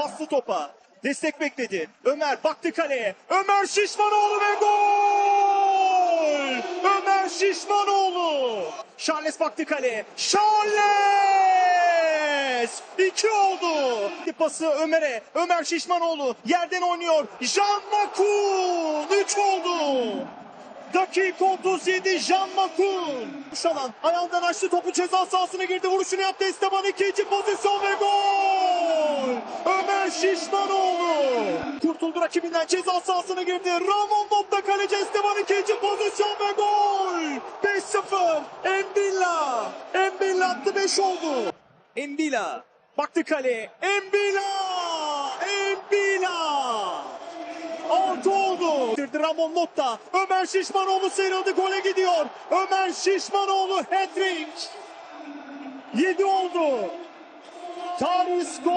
Bastı topa. Destek bekledi. Ömer baktı kaleye. Ömer Şişmanoğlu ve gol! Ömer Şişmanoğlu. Charles baktı kaleye. Charles! İki oldu. Pası Ömer'e. Ömer Şişmanoğlu yerden oynuyor. Jean Makul. Üç oldu. Dakika 37 Jean Makun. Şalan ayağından açtı topu ceza sahasına girdi. Vuruşunu yaptı Esteban ikinci pozisyon ve gol. Ömer Şişmanoğlu. Kurtuldu rakibinden ceza sahasına girdi. Ramon Not'ta kaleci Esteban ikinci pozisyon ve gol. 5-0. Embilla. Embilla attı 5 oldu. Embilla. Baktı kaleye. Embilla. Embilla. Altı oldu. Bitirdi Ramon Lotta. Ömer Şişmanoğlu sıyrıldı gole gidiyor. Ömer Şişmanoğlu hat-trick. 7 oldu. Tarihi skor.